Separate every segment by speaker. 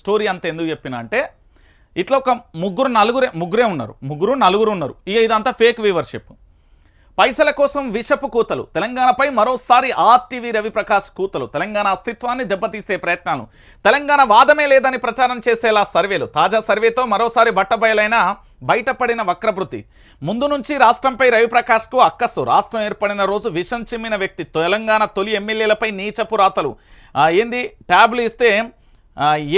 Speaker 1: Story అంత ఎందుకు చెప్పిన అంటే ఇట్లా ఒక ముగ్గురు నలుగురే ముగ్గురే ఉన్నారు. ముగ్గురు నలుగురు ఉన్నారు. ఇక ఇదంతా ఫేక్ వ్యూవర్షిప్ పైసల కోసం విషపు కూతలు తెలంగాణపై మరోసారి ఆర్టీవీ రవిప్రకాష్ కూతలు తెలంగాణ అస్తిత్వాన్ని దెబ్బతీసే ప్రయత్నాలు తెలంగాణ వాదమే లేదని ప్రచారం చేసేలా సర్వేలు తాజా సర్వేతో మరోసారి బట్టబయలైన బయటపడిన వక్రభృతి ముందు నుంచి రాష్ట్రంపై రవిప్రకాష్కు అక్కసు రాష్ట్రం ఏర్పడిన రోజు విషం చిమ్మిన వ్యక్తి తెలంగాణ తొలి ఎమ్మెల్యేలపై నీచపు రాతలు. ఏంది? ట్యాబ్లు ఇస్తే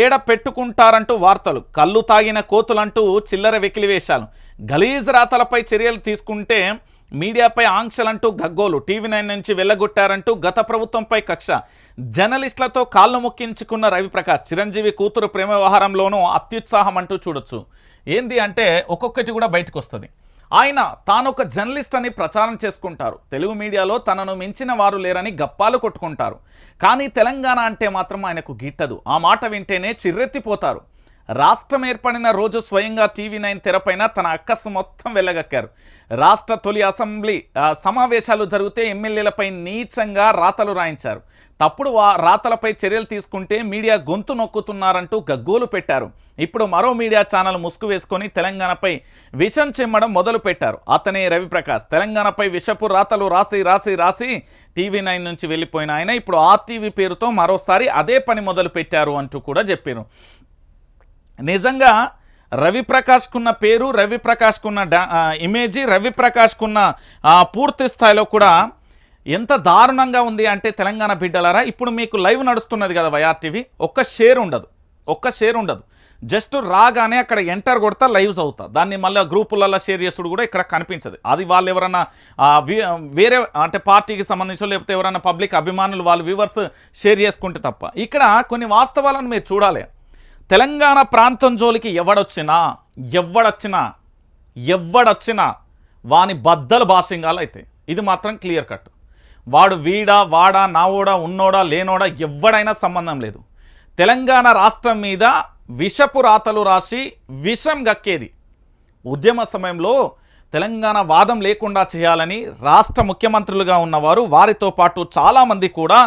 Speaker 1: ఏడ పెట్టుకుంటారంటూ వార్తలు. కళ్ళు తాగిన కోతులంటూ చిల్లర వెకిలివేశాలు. గలీజ్ రాతలపై చర్యలు తీసుకుంటే మీడియాపై ఆంక్షలంటూ గగ్గోలు. టీవీ నైన్ నుంచి వెళ్ళగొట్టారంటూ గత ప్రభుత్వంపై కక్ష. జర్నలిస్టులతో కాళ్ళు మొక్కించుకున్న రవిప్రకాష్ చిరంజీవి కూతురు ప్రేమ వ్యవహారంలోనూ అత్యుత్సాహం అంటూ చూడొచ్చు. ఏంది అంటే ఒక్కొక్కటి కూడా బయటకు వస్తుంది ఆయన తానొక జర్నలిస్ట్ అని ప్రచారం చేసుకుంటారు. తెలుగు మీడియాలో తనను మించిన వారు లేరని గప్పాలు కొట్టుకుంటారు. కానీ తెలంగాణ అంటే మాత్రం ఆయనకు గిట్టదు. ఆ మాట వింటేనే చిర్రెత్తిపోతారు. రాష్ట్రం ఏర్పడిన రోజు స్వయంగా టీవీ నైన్ తెరపైన తన అక్కసు మొత్తం వెళ్ళగక్కారు రాష్ట్ర తొలి అసెంబ్లీ సమావేశాలు జరిగితే ఎమ్మెల్యేలపై నీచంగా రాతలు రాయించారు. తప్పుడు రాతలపై చర్యలు తీసుకుంటే మీడియా గొంతు నొక్కుతున్నారంటూ గగ్గోలు పెట్టారు. ఇప్పుడు మరో మీడియా ఛానల్ ముసుగు వేసుకొని తెలంగాణపై విషం చెమ్మడం మొదలు పెట్టారు అతనే రవిప్రకాష్. తెలంగాణపై విషపు రాతలు రాసి రాసి రాసి టీవీ నైన్ నుంచి వెళ్ళిపోయిన ఆయన ఇప్పుడు ఆర్టీవీ పేరుతో మరోసారి అదే పని మొదలు పెట్టారు అంటూ కూడా చెప్పారు. నిజంగా రవిప్రకాష్కున్న పేరు రవిప్రకాష్కున్న డా ఇమేజీ రవిప్రకాష్కున్న పూర్తి స్థాయిలో కూడా ఎంత దారుణంగా ఉంది అంటే తెలంగాణ బిడ్డలారా ఇప్పుడు మీకు లైవ్ నడుస్తున్నది కదా వైఆర్టీవీ ఒక్క షేర్ ఉండదు ఒక్క షేర్ ఉండదు. జస్ట్ రాగానే అక్కడ ఎంటర్ కొడతా లైవ్స్ అవుతా. దాన్ని మళ్ళీ గ్రూపులలో షేర్ చేసుడు కూడా ఇక్కడ కనిపించదు. అది వాళ్ళు ఎవరన్నా వేరే అంటే పార్టీకి సంబంధించి లేకపోతే ఎవరైనా పబ్లిక్ అభిమానులు వాళ్ళు వ్యూవర్స్ షేర్ చేసుకుంటే తప్ప. ఇక్కడ కొన్ని వాస్తవాలను మీరు చూడాలి. తెలంగాణ ప్రాంతం జోలికి ఎవడొచ్చినా ఎవడొచ్చినా ఎవడొచ్చినా వాని బద్దలు బాసింగాలు అయితే ఇది మాత్రం క్లియర్ కట్. వాడు వీడా వాడా నావోడా ఉన్నోడా లేనోడా ఎవడైనా సంబంధం లేదు. తెలంగాణ రాష్ట్రం మీద విషపు రాతలు రాసి విషం గక్కేది. ఉద్యమ సమయంలో తెలంగాణ వాదం లేకుండా చేయాలని రాష్ట్ర ముఖ్యమంత్రులుగా ఉన్నవారు వారితో పాటు చాలామంది కూడా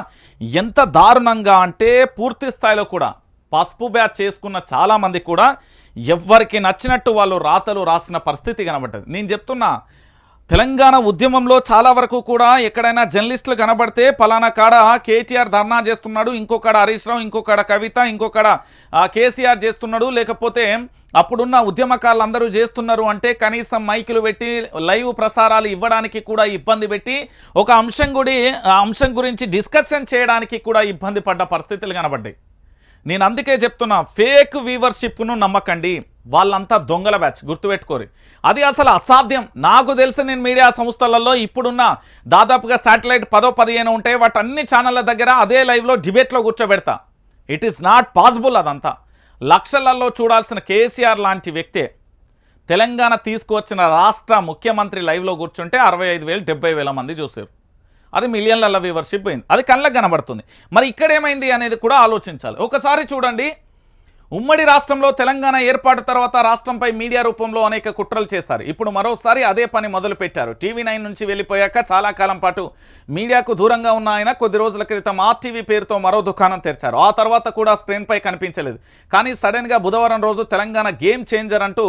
Speaker 1: ఎంత దారుణంగా అంటే పూర్తి స్థాయిలో కూడా పసుపు బ్యాచ్ చేసుకున్న చాలామంది కూడా ఎవ్వరికి నచ్చినట్టు వాళ్ళు రాతలు రాసిన పరిస్థితి కనబడ్డది. నేను చెప్తున్నా తెలంగాణ ఉద్యమంలో చాలా వరకు కూడా ఎక్కడైనా జర్నలిస్టులు కనబడితే పలానా కాడ కేటీఆర్ ధర్నా చేస్తున్నాడు ఇంకొకడ హరీష్ రావు ఇంకొకడ కవిత ఇంకొకడ కేసీఆర్ చేస్తున్నాడు లేకపోతే అప్పుడున్న ఉద్యమకారులు అందరూ చేస్తున్నారు అంటే కనీసం మైకులు పెట్టి లైవ్ ప్రసారాలు ఇవ్వడానికి కూడా ఇబ్బంది పెట్టి ఒక అంశం గుడి ఆ అంశం గురించి డిస్కషన్ చేయడానికి కూడా ఇబ్బంది పడ్డ పరిస్థితులు కనబడ్డాయి. నేను అందుకే చెప్తున్నా ఫేక్ వ్యూవర్షిప్ను నమ్మకండి. వాళ్ళంతా దొంగల బ్యాచ్ గుర్తుపెట్టుకోరు. అది అసలు అసాధ్యం. నాకు తెలిసి నేను మీడియా సంస్థలలో ఇప్పుడున్న దాదాపుగా శాటిలైట్ పదో పదిహేను ఉంటాయి. వాటి అన్ని ఛానళ్ళ దగ్గర అదే లైవ్లో డిబేట్లో కూర్చోబెడతా. ఇట్ ఈస్ నాట్ పాసిబుల్ అదంతా. లక్షలలో చూడాల్సిన కేసీఆర్ లాంటి వ్యక్తే తెలంగాణ తీసుకువచ్చిన రాష్ట్ర ముఖ్యమంత్రి లైవ్లో కూర్చుంటే అరవై ఐదు వేలు డెబ్బై వేల మంది చూసారు. అది మిలియన్ల వ్యూవర్షిప్ అయింది అది కళ్ళకు కనబడుతుంది. మరి ఇక్కడ ఏమైంది అనేది కూడా ఆలోచించాలి. ఒకసారి చూడండి ఉమ్మడి రాష్ట్రంలో తెలంగాణ ఏర్పాటు తర్వాత రాష్ట్రంపై మీడియా రూపంలో అనేక కుట్రలు చేశారు. ఇప్పుడు మరోసారి అదే పని మొదలు పెట్టారు టీవీ నైన్ నుంచి వెళ్ళిపోయాక చాలా కాలం పాటు మీడియాకు దూరంగా ఉన్న ఆయన కొద్ది రోజుల క్రితం ఆర్టీవీ పేరుతో మరో దుకాణం తెరిచారు. ఆ తర్వాత కూడా స్క్రీన్పై కనిపించలేదు. కానీ సడన్గా బుధవారం రోజు తెలంగాణ గేమ్ చేంజర్ అంటూ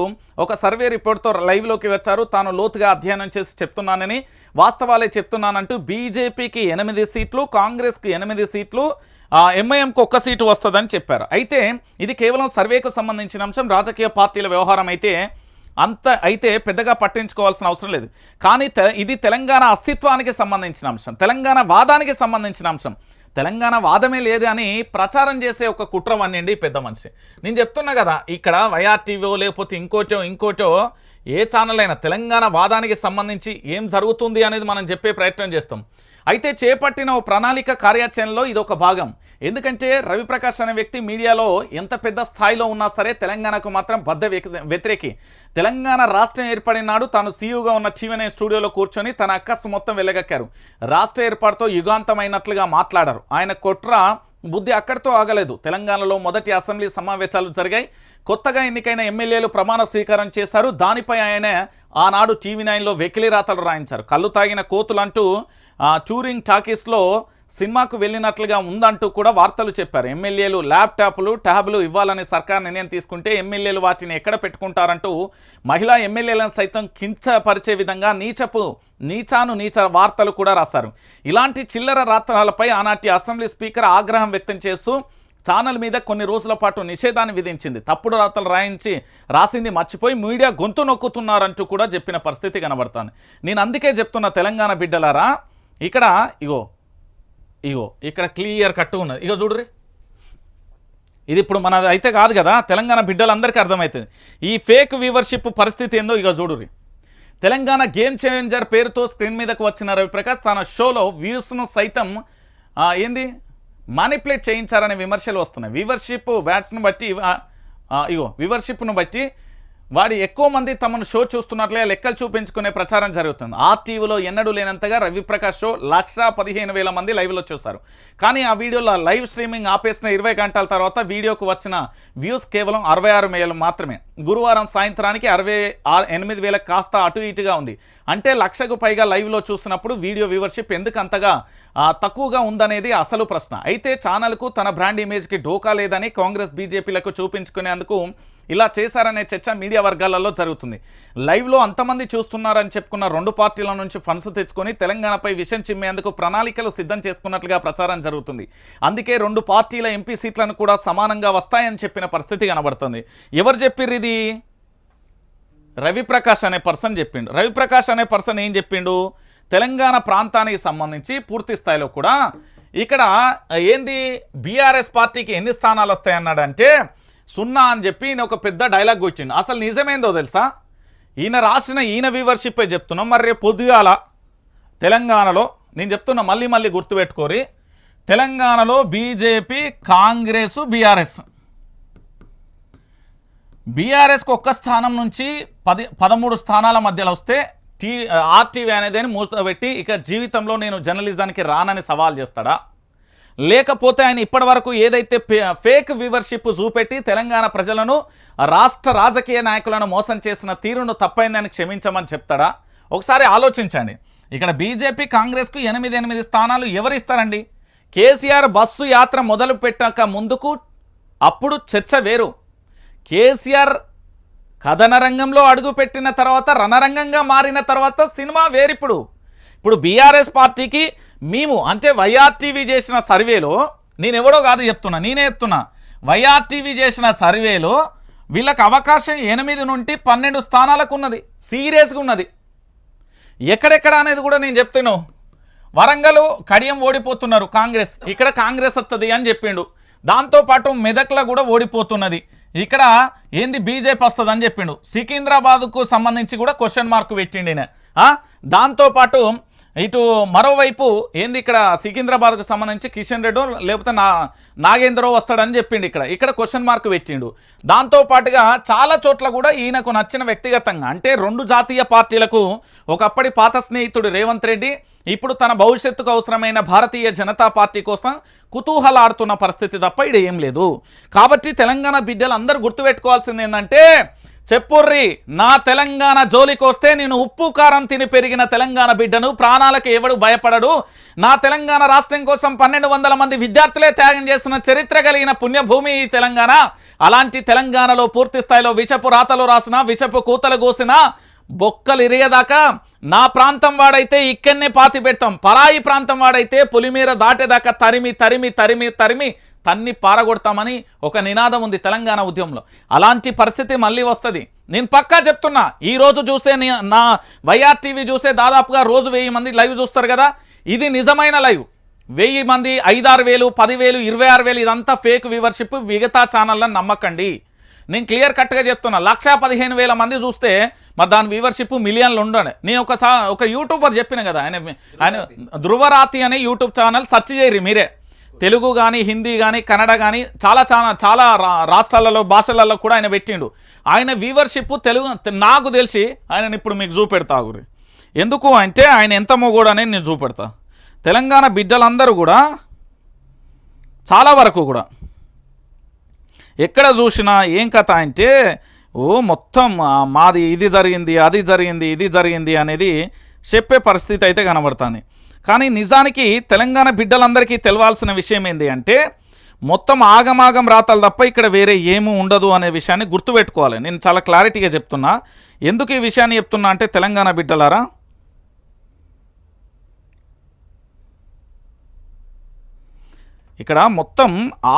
Speaker 1: ఒక సర్వే రిపోర్ట్తో లైవ్లోకి వచ్చారు. తాను లోతుగా అధ్యయనం చేసి చెప్తున్నానని వాస్తవాలే చెప్తున్నానంటూ బీజేపీకి ఎనిమిది సీట్లు కాంగ్రెస్కి ఎనిమిది సీట్లు ఎంఐఎంకు ఒక్క సీటు వస్తుందని చెప్పారు. అయితే ఇది కేవలం సర్వేకు సంబంధించిన అంశం. రాజకీయ పార్టీల వ్యవహారం అయితే అంత అయితే పెద్దగా పట్టించుకోవాల్సిన అవసరం లేదు. కానీ తె ఇది తెలంగాణ అస్తిత్వానికి సంబంధించిన అంశం. తెలంగాణ వాదానికి సంబంధించిన అంశం. తెలంగాణ వాదమే లేదు అని ప్రచారం చేసే ఒక కుట్ర వన్నిండి పెద్ద మనిషి. నేను చెప్తున్నా కదా ఇక్కడ వైఆర్టీవో లేకపోతే ఇంకోటో ఇంకోటో ఏ ఛానల్ అయినా తెలంగాణ వాదానికి సంబంధించి ఏం జరుగుతుంది అనేది మనం చెప్పే ప్రయత్నం చేస్తాం. అయితే చేపట్టిన ఓ ప్రణాళిక కార్యాచరణలో ఇది ఒక భాగం. ఎందుకంటే రవిప్రకాష్ అనే వ్యక్తి మీడియాలో ఎంత పెద్ద స్థాయిలో ఉన్నా సరే తెలంగాణకు మాత్రం బద్ద వ్యతిరేకి. తెలంగాణ రాష్ట్రం ఏర్పడిన నాడు తాను సీఈఓగా ఉన్న టీవీనే స్టూడియోలో కూర్చొని తన అక్కసు మొత్తం వెళ్ళగక్కారు రాష్ట్ర ఏర్పాటుతో యుగాంతమైనట్లుగా మాట్లాడారు. ఆయన కుట్ర బుద్ధి అక్కడితో ఆగలేదు. తెలంగాణలో మొదటి అసెంబ్లీ సమావేశాలు జరిగాయి. కొత్తగా ఎన్నికైన ఎమ్మెల్యేలు ప్రమాణ స్వీకారం చేశారు. దానిపై ఆయన ఆనాడు టీవీ నైన్లో వెకిలి రాతలు రాయించారు. కళ్ళు తాగిన కోతులంటూ అంటూ టూరింగ్ టాకీస్లో సినిమాకు వెళ్ళినట్లుగా ఉందంటూ కూడా వార్తలు చెప్పారు. ఎమ్మెల్యేలు ల్యాప్టాప్లు ట్యాబ్లు ఇవ్వాలని సర్కార్ నిర్ణయం తీసుకుంటే ఎమ్మెల్యేలు వాటిని ఎక్కడ పెట్టుకుంటారంటూ మహిళా ఎమ్మెల్యేలను సైతం కించపరిచే విధంగా నీచపు నీచాను నీచ వార్తలు కూడా రాశారు. ఇలాంటి చిల్లర రాత్రాలపై ఆనాటి అసెంబ్లీ స్పీకర్ ఆగ్రహం వ్యక్తం చేస్తూ ఛానల్ మీద కొన్ని రోజుల పాటు నిషేధాన్ని విధించింది. తప్పుడు రాతలు రాయించి రాసింది మర్చిపోయి మీడియా గొంతు నొక్కుతున్నారంటూ కూడా చెప్పిన పరిస్థితి కనబడుతుంది. నేను అందుకే చెప్తున్న తెలంగాణ బిడ్డలారా ఇక్కడ ఇగో ఇగో ఇక్కడ క్లియర్ కట్టు ఉన్నది. ఇగో చూడ్రి ఇది ఇప్పుడు మనది అయితే కాదు కదా తెలంగాణ బిడ్డలందరికీ అర్థమవుతుంది. ఈ ఫేక్ వ్యూవర్షిప్ పరిస్థితి ఏందో ఇక చూడురి తెలంగాణ గేమ్ చేంజర్ పేరుతో స్క్రీన్ మీదకు వచ్చిన రవిప్రకాష్ తన షోలో వ్యూస్ను సైతం ఏంది? మానిపులేట్ చేయించారనే విమర్శలు వస్తున్నాయి. వ్యూవర్షిప్ బ్యాట్స్ను బట్టి ఇగో వ్యూవర్షిప్ను బట్టి వాడు ఎక్కువ మంది తమను షో చూస్తున్నట్లే లెక్కలు చూపించుకునే ప్రచారం జరుగుతుంది. ఆ టీవీలో ఎన్నడూ లేనంతగా రవిప్రకాష్ షో లక్ష పదిహేను వేల మంది లైవ్లో చూశారు. కానీ ఆ వీడియోలో లైవ్ స్ట్రీమింగ్ ఆపేసిన ఇరవై గంటల తర్వాత వీడియోకు వచ్చిన వ్యూస్ కేవలం అరవై ఆరు వేలు మాత్రమే. గురువారం సాయంత్రానికి అరవై ఆరు ఎనిమిది వేలకు కాస్త అటు ఇటుగా ఉంది. అంటే లక్షకు పైగా లైవ్లో చూసినప్పుడు వీడియో వ్యూవర్షిప్ ఎందుకు అంతగా తక్కువగా ఉందనేది అసలు ప్రశ్న. అయితే ఛానల్కు తన బ్రాండ్ ఇమేజ్కి ఢోకా లేదని కాంగ్రెస్ బీజేపీలకు చూపించుకునేందుకు ఇలా చేశారనే చర్చ మీడియా వర్గాలలో జరుగుతుంది. లైవ్లో అంతమంది చూస్తున్నారని చెప్పుకున్న రెండు పార్టీల నుంచి ఫండ్స్ తెచ్చుకొని తెలంగాణపై విషయం చిమ్మేందుకు ప్రణాళికలు సిద్ధం చేసుకున్నట్లుగా ప్రచారం జరుగుతుంది. అందుకే రెండు పార్టీల ఎంపీ సీట్లను కూడా సమానంగా వస్తాయని చెప్పిన పరిస్థితి కనబడుతుంది. ఎవరు చెప్పిర్రు ఇది? రవిప్రకాష్ అనే పర్సన్ చెప్పిండు. రవిప్రకాష్ అనే పర్సన్ ఏం చెప్పిండు? తెలంగాణ ప్రాంతానికి సంబంధించి పూర్తి స్థాయిలో కూడా ఇక్కడ ఏంది? బీఆర్ఎస్ పార్టీకి ఎన్ని స్థానాలు వస్తాయన్నాడంటే సున్నా అని చెప్పి ఈయన ఒక పెద్ద డైలాగ్ వచ్చిండు అసలు నిజమేందో తెలుసా? ఈయన రాసిన ఈయన వ్యూవర్షిప్పే చెప్తున్నాం. మరి రేపు పొద్దుగాల తెలంగాణలో నేను చెప్తున్నా మళ్ళీ మళ్ళీ గుర్తుపెట్టుకోరి తెలంగాణలో బీజేపీ కాంగ్రెస్ బీఆర్ఎస్. బీఆర్ఎస్కి ఒక్క స్థానం నుంచి పది పదమూడు స్థానాల మధ్యలో వస్తే టీ ఆర్టీవీ అనేది అని మూతపెట్టి ఇక జీవితంలో నేను జర్నలిజానికి రానని సవాల్ చేస్తాడా? లేకపోతే ఆయన ఇప్పటివరకు ఏదైతే ఫే- ఫేక్ వ్యూవర్షిప్ చూపెట్టి తెలంగాణ ప్రజలను రాష్ట్ర రాజకీయ నాయకులను మోసం చేసిన తీరును తప్పైందని క్షమించమని చెప్తాడా? ఒకసారి ఆలోచించండి. ఇక్కడ బీజేపీ కాంగ్రెస్కు ఎనిమిది ఎనిమిది స్థానాలు ఎవరిస్తారండి? కేసీఆర్ బస్సు యాత్ర మొదలు పెట్టాక ముందుకు అప్పుడు చర్చ వేరు. కేసీఆర్ కథన రంగంలో అడుగుపెట్టిన తర్వాత రణరంగంగా మారిన తర్వాత సినిమా వేరిప్పుడు. ఇప్పుడు బీఆర్ఎస్ పార్టీకి మేము అంటే వైఆర్టీవీ చేసిన సర్వేలో నేను ఎవడో కాదు చెప్తున్నా నేనే చెప్తున్నా. వైఆర్టీవీ చేసిన సర్వేలో వీళ్ళకి అవకాశం ఎనిమిది నుండి పన్నెండు స్థానాలకు ఉన్నది సీరియస్గా ఉన్నది. ఎక్కడెక్కడ అనేది కూడా నేను చెప్తాను వరంగల్ కడియం ఓడిపోతున్నారు కాంగ్రెస్ ఇక్కడ కాంగ్రెస్ వస్తుంది అని చెప్పిండు. దాంతోపాటు మెదక్లో కూడా ఓడిపోతున్నది. ఇక్కడ ఏంది బీజేపీ వస్తుంది అని చెప్పిండు. సికింద్రాబాద్కు సంబంధించి కూడా క్వశ్చన్ మార్క్ పెట్టిండు ఈయన. దాంతోపాటు ఇటు మరోవైపు ఏంది ఇక్కడ సికింద్రాబాద్కు సంబంధించి కిషన్ రెడ్డో లేకపోతే నా నాగేంద్రో వస్తాడని చెప్పిండు ఇక్కడ. ఇక్కడ క్వశ్చన్ మార్క్ పెట్టిండు. దాంతో పాటుగా చాలా చోట్ల కూడా ఈయనకు నచ్చిన వ్యక్తిగతంగా అంటే రెండు జాతీయ పార్టీలకు ఒకప్పటి పాత స్నేహితుడు రేవంత్ రెడ్డి ఇప్పుడు తన భవిష్యత్తుకు అవసరమైన భారతీయ జనతా పార్టీ కోసం కుతూహలాడుతున్న పరిస్థితి తప్ప ఇక్కడ ఏం లేదు. కాబట్టి తెలంగాణ బిడ్డలు అందరూ గుర్తుపెట్టుకోవాల్సింది ఏంటంటే చెప్పుర్రి నా తెలంగాణ జోలికొస్తే నేను ఉప్పు కారం తిని పెరిగిన తెలంగాణ బిడ్డను ప్రాణాలకు ఎవడు భయపడడు? నా తెలంగాణ రాష్ట్రం కోసం పన్నెండు వందల మంది విద్యార్థులే త్యాగం చేస్తున్న చరిత్ర కలిగిన పుణ్యభూమి ఈ తెలంగాణ. అలాంటి తెలంగాణలో పూర్తి స్థాయిలో విషపు రాతలు రాసిన విషపు కూతలు కోసిన బొక్కలు ఇరిగేదాకా నా ప్రాంతం వాడైతే ఇక్కడనే పాతి పెడతాం. పరాయి ప్రాంతం వాడైతే పులిమీర దాటేదాకా తరిమి తరిమి తరిమి తరిమి తన్ని పారగొడతామని ఒక నినాదం ఉంది తెలంగాణ ఉద్యమంలో. అలాంటి పరిస్థితి మళ్ళీ వస్తుంది. నేను పక్కా చెప్తున్నా ఈరోజు చూసే నా వైఆర్ టీవీ చూసే దాదాపుగా రోజు వెయ్యి మంది లైవ్ చూస్తారు కదా? ఇది నిజమైన లైవ్. వెయ్యి మంది ఐదారు వేలు పదివేలు ఇరవై ఆరు వేలు ఇదంతా ఫేక్ వ్యూవర్షిప్ మిగతా ఛానళ్ళని నమ్మకండి. నేను క్లియర్ కట్గా చెప్తున్నా లక్ష పదిహేను వేల మంది చూస్తే మరి దాని వ్యూవర్షిప్ మిలియన్లు ఉండను. నేను ఒక ఒక యూట్యూబర్ చెప్పిన కదా ఆయన ఆయన ధృవరాతి అనే యూట్యూబ్ ఛానల్ సెర్చ్ చేయరు మీరే. తెలుగు. కానీ హిందీ కానీ కన్నడ కానీ చాలా చాలా చాలా రా- రాష్ట్రాలలో భాషలలో కూడా ఆయన పెట్టిండు. ఆయన వీవర్షిప్ తెలుగు నాకు తెలిసి ఆయన ఇప్పుడు మీకు చూపెడతా గురి ఎందుకు అంటే ఆయన ఎంత మొగోడు అనేది నేను చూపెడతా. తెలంగాణ బిడ్డలందరూ కూడా చాలా వరకు కూడా ఎక్కడ చూసినా ఏం కథ అంటే ఓ మొత్తం మాది ఇది జరిగింది అది జరిగింది ఇది జరిగింది అనేది చెప్పే పరిస్థితి అయితే కనబడుతుంది. కానీ నిజానికి తెలంగాణ బిడ్డలందరికీ తెలవాల్సిన విషయం ఏంటి అంటే మొత్తం ఆగమాగం రాతలు తప్ప ఇక్కడ వేరే ఏమీ ఉండదు అనే విషయాన్ని గుర్తుపెట్టుకోవాలి. నేను చాలా క్లారిటీగా చెప్తున్నా. ఎందుకు ఈ విషయాన్ని చెప్తున్నా అంటే తెలంగాణ బిడ్డలారా? ఇక్కడ మొత్తం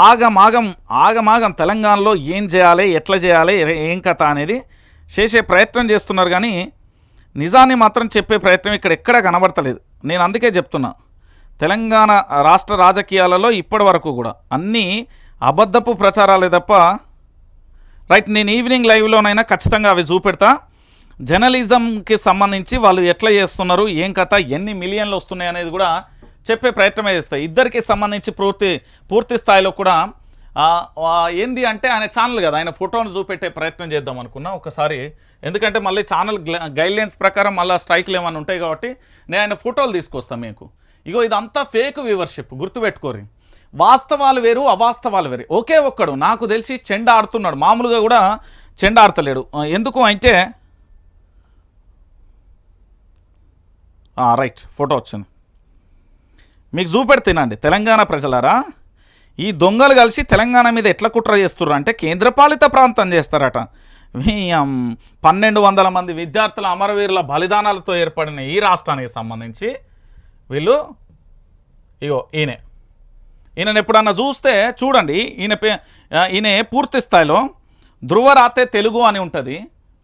Speaker 1: ఆగమాగం ఆగమాగం తెలంగాణలో ఏం చేయాలి ఎట్లా చేయాలి ఏం కథ అనేది చేసే ప్రయత్నం చేస్తున్నారు కానీ నిజాన్ని మాత్రం చెప్పే ప్రయత్నం ఇక్కడ ఎక్కడా కనబడతలేదు. నేను అందుకే చెప్తున్నా. తెలంగాణ రాష్ట్ర రాజకీయాలలో ఇప్పటి వరకు కూడా అన్నీ అబద్ధపు ప్రచారాలే తప్ప రైట్ నేను ఈవినింగ్ లైవ్లోనైనా ఖచ్చితంగా అవి చూపెడతా. జర్నలిజంకి సంబంధించి వాళ్ళు ఎట్లా చేస్తున్నారు ఏం కథ ఎన్ని మిలియన్లు వస్తున్నాయి అనేది కూడా చెప్పే ప్రయత్నమే చేస్తాయి ఇద్దరికి సంబంధించి పూర్తి పూర్తి స్థాయిలో కూడా ఏంది అంటే ఆయన ఛానల్ కదా ఆయన ఫోటోను చూపెట్టే ప్రయత్నం చేద్దాం అనుకున్నా ఒకసారి. ఎందుకంటే మళ్ళీ ఛానల్ గైడ్లైన్స్ ప్రకారం మళ్ళీ స్ట్రైక్లు ఏమైనా ఉంటాయి కాబట్టి నేను ఆయన ఫోటోలు తీసుకొస్తాను మీకు. ఇగో ఇదంతా ఫేక్ వ్యూవర్షిప్ గుర్తుపెట్టుకోరి వాస్తవాలు వేరు అవాస్తవాలు వేరు. ఒకే ఒక్కడు నాకు తెలిసి చెండ ఆడుతున్నాడు. మామూలుగా కూడా చెండ ఆడతలేడు. ఎందుకు అంటే రైట్ ఫోటో వచ్చింది. మీకు చూపెడుతున్నాండి తెలంగాణ ప్రజలారా? ఈ దొంగలు కలిసి తెలంగాణ మీద ఎట్లా కుట్ర చేస్తుర్రు అంటే కేంద్రపాలిత ప్రాంతం చేస్తారట. పన్నెండు వందల మంది విద్యార్థుల అమరవీరుల బలిదానాలతో ఏర్పడిన ఈ రాష్ట్రానికి సంబంధించి వీళ్ళు ఇగో ఈయనే. ఈయనను ఎప్పుడన్నా చూస్తే చూడండి ఈయన పే- ఈయన పూర్తి స్థాయిలో ధృవరాతే తెలుగు అని ఉంటుంది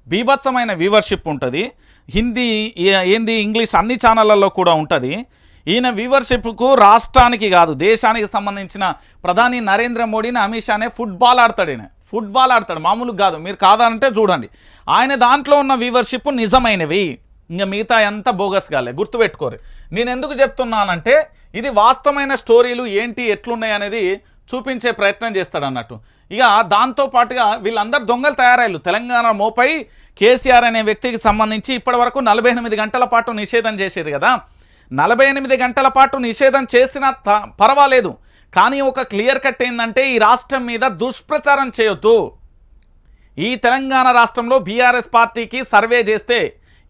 Speaker 1: బీభత్సమైన వ్యూవర్షిప్ ఉంటుంది హిందీ ఏంది ఇంగ్లీష్ అన్ని ఛానళ్ళల్లో కూడా ఉంటుంది ఈయన వ్యూవర్షిప్కు రాష్ట్రానికి కాదు దేశానికి సంబంధించిన ప్రధాని నరేంద్ర మోడీని అమిత్ షానే ఫుట్బాల్ ఆడతాడు ఈయన. ఫుట్బాల్ ఆడతాడు మామూలుగా కాదు. మీరు కాదంటే చూడండి. ఆయన దాంట్లో ఉన్న వ్యూవర్షిప్ నిజమైనవి. ఇంకా మిగతా ఎంత బోగస్ కాలే గుర్తుపెట్టుకోరు. నేను ఎందుకు చెప్తున్నానంటే ఇది వాస్తవమైన స్టోరీలు ఏంటి ఎట్లున్నాయి అనేది చూపించే ప్రయత్నం చేస్తాడు అన్నట్టు. ఇక దాంతో పాటుగా వీళ్ళందరూ దొంగలు తయారయ్యారు. తెలంగాణ మోపై కేసీఆర్ అనే వ్యక్తికి సంబంధించి ఇప్పటి వరకు నలభై ఎనిమిది గంటల పాటు నిషేధం చేశారు కదా. నలభై ఎనిమిది గంటల పాటు నిషేధం చేసినా పర్వాలేదు. కానీ ఒక క్లియర్ కట్ ఏంటంటే ఈ రాష్ట్రం మీద దుష్ప్రచారం చేయొద్దు. ఈ తెలంగాణ రాష్ట్రంలో బీఆర్ఎస్ పార్టీకి సర్వే చేస్తే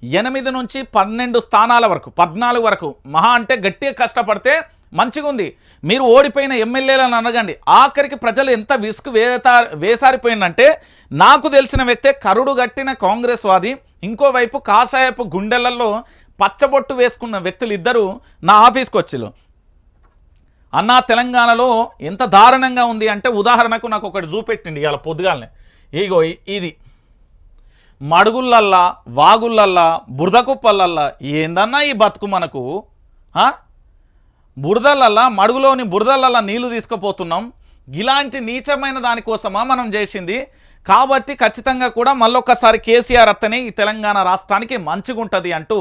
Speaker 1: ఎనిమిది నుంచి పన్నెండు స్థానాల వరకు పద్నాలుగు వరకు మహా అంటే గట్టిగా కష్టపడితే మంచిగా ఉంది మీరు ఓడిపోయిన ఎమ్మెల్యేలను అనగండి ఆఖరికి ప్రజలు ఎంత విసుగు వేతా వేసారిపోయిందంటే నాకు తెలిసిన వ్యక్తే కరుడు గట్టిన కాంగ్రెస్ వాది. ఇంకోవైపు కాషాయపు గుండెలలో పచ్చబొట్టు వేసుకున్న వ్యక్తులు ఇద్దరు నా ఆఫీస్కి వచ్చిళ్ళు అన్నా తెలంగాణలో ఎంత దారుణంగా ఉంది అంటే ఉదాహరణకు నాకు ఒకటి చూపెట్టిండి ఇవాళ పొద్దుగాలనే. ఇగో ఇది. మడుగుళ్ళల్లా వాగుళ్ళల్లా బురద కుప్పలల్లా ఏందన్నా ఈ బతుకు మనకు బురదలల్లా మడుగులోని బురదలల్లా నీళ్ళు తీసుకుపోతున్నాం. ఇలాంటి నీచమైన దానికోసమా మనం చేసింది? కాబట్టి ఖచ్చితంగా కూడా మళ్ళొక్కసారి కేసీఆర్ అత్తనే ఈ తెలంగాణ రాష్ట్రానికి మంచిగుంటుంది అంటూ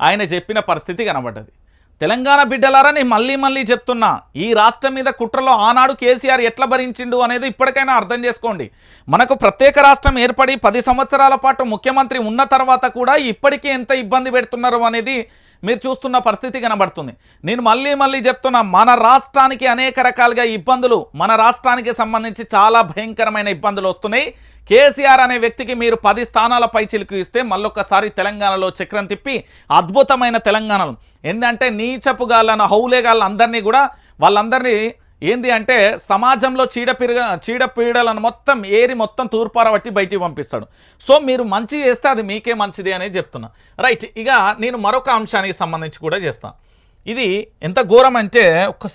Speaker 1: ఆయన చెప్పిన పరిస్థితి కనబడ్డది. తెలంగాణ బిడ్డలారా నేను మళ్ళీ మళ్ళీ చెప్తున్నా ఈ రాష్ట్రం మీద కుట్రలో ఆనాడు కేసీఆర్ ఎట్లా భరించిండు అనేది ఇప్పటికైనా అర్థం చేసుకోండి. మనకు ప్రత్యేక రాష్ట్రం ఏర్పడి పది సంవత్సరాల పాటు ముఖ్యమంత్రి ఉన్న తర్వాత కూడా ఇప్పటికీ ఎంత ఇబ్బంది పెడుతున్నారు అనేది మీరు చూస్తున్న పరిస్థితి కనబడుతుంది. నేను మళ్ళీ మళ్ళీ చెప్తున్నా మన రాష్ట్రానికి అనేక రకాలుగా ఇబ్బందులు మన రాష్ట్రానికి సంబంధించి చాలా భయంకరమైన ఇబ్బందులు వస్తున్నాయి. కేసీఆర్ అనే వ్యక్తికి మీరు పది స్థానాలపై చిలుకు ఇస్తే మళ్ళొక్కసారి తెలంగాణలో చక్రం తిప్పి అద్భుతమైన తెలంగాణలో. ఏంటంటే నీచపుగాళ్ళను హౌలేగాళ్ళ అందరినీ కూడా వాళ్ళందరినీ ఏంది అంటే సమాజంలో చీడ చీడపీడలను మొత్తం ఏరి మొత్తం తూర్పారబట్టి బయటికి పంపిస్తాడు. సో మీరు మంచి చేస్తే అది మీకే మంచిది అనేది చెప్తున్నా. రైట్ ఇక నేను మరొక అంశానికి సంబంధించి కూడా చేస్తాను ఇది ఎంత ఘోరం అంటే ఒక్కసారి